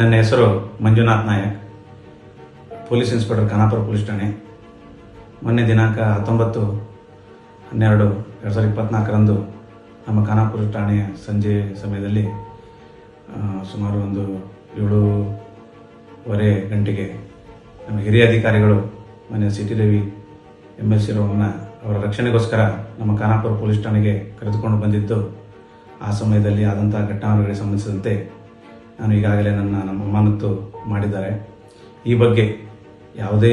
ನನ್ನ ಹೆಸರು Manjunath Nayak. Police inspector Khanapur police ಠಾಣೆ. ಮೊನ್ನೆ ದಿನಾಂಕ ಹತ್ತೊಂಬತ್ತು ಹನ್ನೆರಡು ಎರಡು ಸಾವಿರದ ಇಪ್ಪತ್ನಾಲ್ಕರಂದು ನಮ್ಮ ಖಾನಾಪುರ ಠಾಣೆಯ ಸಂಜೆ ಸಮಯದಲ್ಲಿ ಸುಮಾರು ಒಂದು ಏಳೂವರೆ ಗಂಟೆಗೆ ನಮ್ಮ ಹಿರಿಯ ಅಧಿಕಾರಿಗಳು ಮನೆ C T Ravi M L C ಅವರ ರಕ್ಷಣೆಗೋಸ್ಕರ ನಮ್ಮ ಖಾನಾಪುರ ಪೊಲೀಸ್ ಠಾಣೆಗೆ ಕರೆದುಕೊಂಡು ಬಂದಿದ್ದು, ಆ ಸಮಯದಲ್ಲಿ ಆದಂಥ ಘಟನಾವಳಿಗಳಿಗೆ ಸಂಬಂಧಿಸಿದಂತೆ ನಾನು ಈಗಾಗಲೇ ನನ್ನ ನಮ್ಮ ಅಮಾನತು ಮಾಡಿದ್ದಾರೆ. ಈ ಬಗ್ಗೆ ಯಾವುದೇ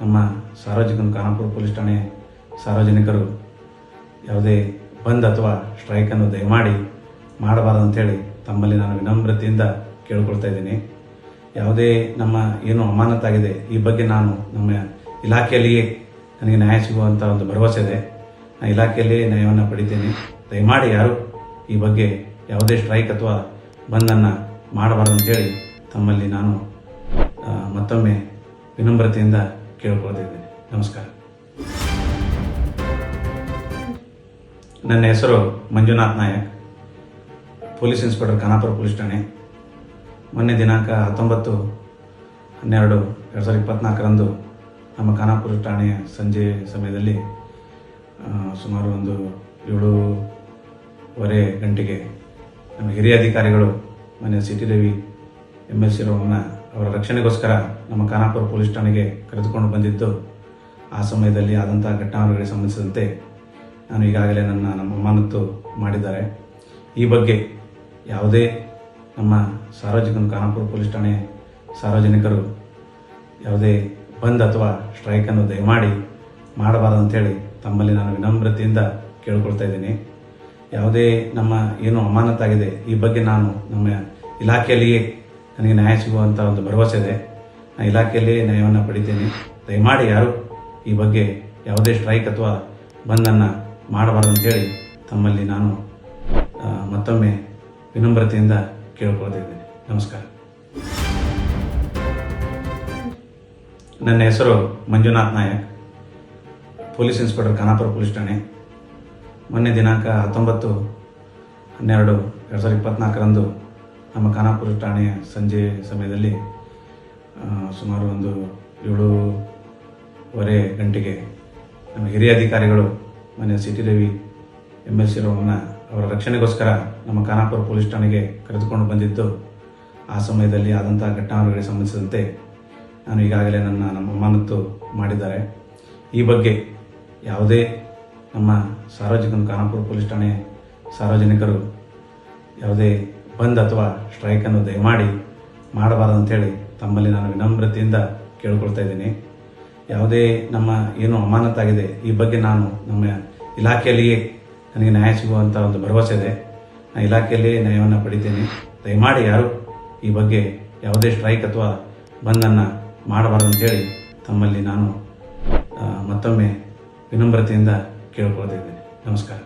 ನಮ್ಮ ಸಾರ್ವಜನಿಕ ಖಾನಾಪುರ ಪೊಲೀಸ್ ಠಾಣೆ ಸಾರ್ವಜನಿಕರು ಯಾವುದೇ ಬಂದ್ ಅಥವಾ ಸ್ಟ್ರೈಕನ್ನು ದಯಮಾಡಿ ಮಾಡಬಾರದು ಅಂತೇಳಿ ತಮ್ಮಲ್ಲಿ ನಾನು ವಿನಮ್ರತೆಯಿಂದ ಕೇಳ್ಕೊಳ್ತಾ ಇದ್ದೀನಿ. ಯಾವುದೇ ನಮ್ಮ ಏನು ಅಮಾನತಾಗಿದೆ ಈ ಬಗ್ಗೆ ನಾನು ನಮ್ಮ ಇಲಾಖೆಯಲ್ಲಿಯೇ ನನಗೆ ನ್ಯಾಯ ಸಿಗುವಂಥ ಒಂದು ಭರವಸೆ ಇದೆ. ನಾನು ಇಲಾಖೆಯಲ್ಲಿಯೇ ನ್ಯಾಯವನ್ನು ಪಡಿತೀನಿ. ದಯಮಾಡಿ ಯಾರು ಈ ಬಗ್ಗೆ ಯಾವುದೇ ಸ್ಟ್ರೈಕ್ ಅಥವಾ ಬಂದನ್ನು ಮಾಡಬಾರದು ಅಂತೇಳಿ ತಮ್ಮಲ್ಲಿ ನಾನು ಮತ್ತೊಮ್ಮೆ ವಿನಮ್ರತೆಯಿಂದ ಕೇಳ್ಕೊಳ್ತಿದ್ದೇನೆ. ನಮಸ್ಕಾರ. ನನ್ನ ಹೆಸರು Manjunath Nayak. Police inspector Khanapur police ಠಾಣೆ. ಮೊನ್ನೆ ದಿನಾಂಕ ಹತ್ತೊಂಬತ್ತು ಹನ್ನೆರಡು ಎರಡು ಸಾವಿರದ ಇಪ್ಪತ್ನಾಲ್ಕರಂದು ನಮ್ಮ ಖಾನಾಪುರ ಠಾಣೆಯ ಸಂಜೆ ಸಮಯದಲ್ಲಿ ಸುಮಾರು ಒಂದು ಏಳೂವರೆ ಗಂಟೆಗೆ ನಮ್ಮ ಹಿರಿಯ ಅಧಿಕಾರಿಗಳು ಮನೆ C T Ravi M L C ರವನ್ನ ಅವರ ರಕ್ಷಣೆಗೋಸ್ಕರ ನಮ್ಮ ಖಾನಾಪುರ ಪೊಲೀಸ್ ಠಾಣೆಗೆ ಕರೆದುಕೊಂಡು ಬಂದಿದ್ದು, ಆ ಸಮಯದಲ್ಲಿ ಆದಂಥ ಘಟನಾವಳಿಗಳಿಗೆ ಸಂಬಂಧಿಸಿದಂತೆ ನಾನು ಈಗಾಗಲೇ ನನ್ನ ನಮ್ಮ ಅಮಾನತು ಮಾಡಿದ್ದಾರೆ. ಈ ಬಗ್ಗೆ ಯಾವುದೇ ನಮ್ಮ ಸಾರ್ವಜನಿಕ ಖಾನಾಪುರ ಪೊಲೀಸ್ ಠಾಣೆ ಸಾರ್ವಜನಿಕರು ಯಾವುದೇ ಬಂದ್ ಅಥವಾ ಸ್ಟ್ರೈಕನ್ನು ದಯಮಾಡಿ ಮಾಡಬಾರದು ಅಂತೇಳಿ ತಮ್ಮಲ್ಲಿ ನಾನು ವಿನಮ್ರತೆಯಿಂದ ಕೇಳಿಕೊಳ್ತಾ ಇದ್ದೀನಿ. ಯಾವುದೇ ನಮ್ಮ ಏನು ಅಮಾನತಾಗಿದೆ, ಈ ಬಗ್ಗೆ ನಾನು ನಮ್ಮ ಇಲಾಖೆಯಲ್ಲಿಯೇ ನನಗೆ ನ್ಯಾಯ ಸಿಗುವಂಥ ಒಂದು ಭರವಸೆ ಇದೆ. ನಾನು ಇಲಾಖೆಯಲ್ಲಿಯೇ ನ್ಯಾಯವನ್ನು ಪಡಿತೇನೆ ದಯಮಾಡಿ ಯಾರು ಈ ಬಗ್ಗೆ ಯಾವುದೇ ಸ್ಟ್ರೈಕ್ ಅಥವಾ ಬಂದನ್ನು ಮಾಡಬಾರದು ಅಂತೇಳಿ ತಮ್ಮಲ್ಲಿ ನಾನು ಮತ್ತೊಮ್ಮೆ ವಿನಮ್ರತೆಯಿಂದ ಕೇಳ್ಕೊಳ್ತಿದ್ದೇನೆ ನಮಸ್ಕಾರ. ನನ್ನ ಹೆಸರು Manjunath Nayak. Police inspector Khanapur police ಠಾಣೆ. ಮೊನ್ನೆ ದಿನಾಂಕ ಹತ್ತೊಂಬತ್ತು ಹನ್ನೆರಡು ಎರಡು ಸಾವಿರದ ಇಪ್ಪತ್ನಾಲ್ಕರಂದು ನಮ್ಮ ಖಾನಾಪುರ ಠಾಣೆಯ ಸಂಜೆ ಸಮಯದಲ್ಲಿ ಸುಮಾರು ಒಂದು ಏಳೂವರೆ ಗಂಟೆಗೆ ನಮ್ಮ ಹಿರಿಯ ಅಧಿಕಾರಿಗಳು ಮನೆ C T Ravi M L C ರವನ್ನ ಅವರ ರಕ್ಷಣೆಗೋಸ್ಕರ ನಮ್ಮ ಖಾನಾಪುರ ಪೊಲೀಸ್ ಠಾಣೆಗೆ ಕರೆದುಕೊಂಡು ಬಂದಿದ್ದು, ಆ ಸಮಯದಲ್ಲಿ ಆದಂಥ ಘಟನಾವಳಿಗಳಿಗೆ ಸಂಬಂಧಿಸಿದಂತೆ ನಾನು ಈಗಾಗಲೇ ನನ್ನ ನಮ್ಮ ಅಮಾನತ್ತು ಮಾಡಿದ್ದಾರೆ. ಈ ಬಗ್ಗೆ ಯಾವುದೇ ನಮ್ಮ ಸಾರ್ವಜನಿಕ ಖಾನಾಪುರ ಪೊಲೀಸ್ ಠಾಣೆ ಸಾರ್ವಜನಿಕರು ಯಾವುದೇ ಬಂದ್ ಅಥವಾ ಸ್ಟ್ರೈಕನ್ನು ದಯಮಾಡಿ ಮಾಡಬಾರದು ಅಂತೇಳಿ ತಮ್ಮಲ್ಲಿ ನಾನು ವಿನಮ್ರತೆಯಿಂದ ಕೇಳ್ಕೊಳ್ತಾ ಇದ್ದೀನಿ. ಯಾವುದೇ ನಮ್ಮ ಏನು ಅಮಾನತಾಗಿದೆ ಈ ಬಗ್ಗೆ ನಾನು ನಮ್ಮ ಇಲಾಖೆಯಲ್ಲಿಯೇ ನನಗೆ ನ್ಯಾಯ ಸಿಗುವಂಥ ಒಂದು ಭರವಸೆ ಇದೆ. ನಾನು ಇಲಾಖೆಯಲ್ಲಿಯೇ ನ್ಯಾಯವನ್ನು ಪಡಿತೀನಿ ದಯಮಾಡಿ ಯಾರು ಈ ಬಗ್ಗೆ ಯಾವುದೇ ಸ್ಟ್ರೈಕ್ ಅಥವಾ ಬಂದನ್ನು ಮಾಡಬಾರದು ಅಂತೇಳಿ ತಮ್ಮಲ್ಲಿ ನಾನು ಮತ್ತೊಮ್ಮೆ ವಿನಮ್ರತೆಯಿಂದ ಕೇಳ್ಕೊಳ್ತಿದ್ದೇನೆ ನಮಸ್ಕಾರ.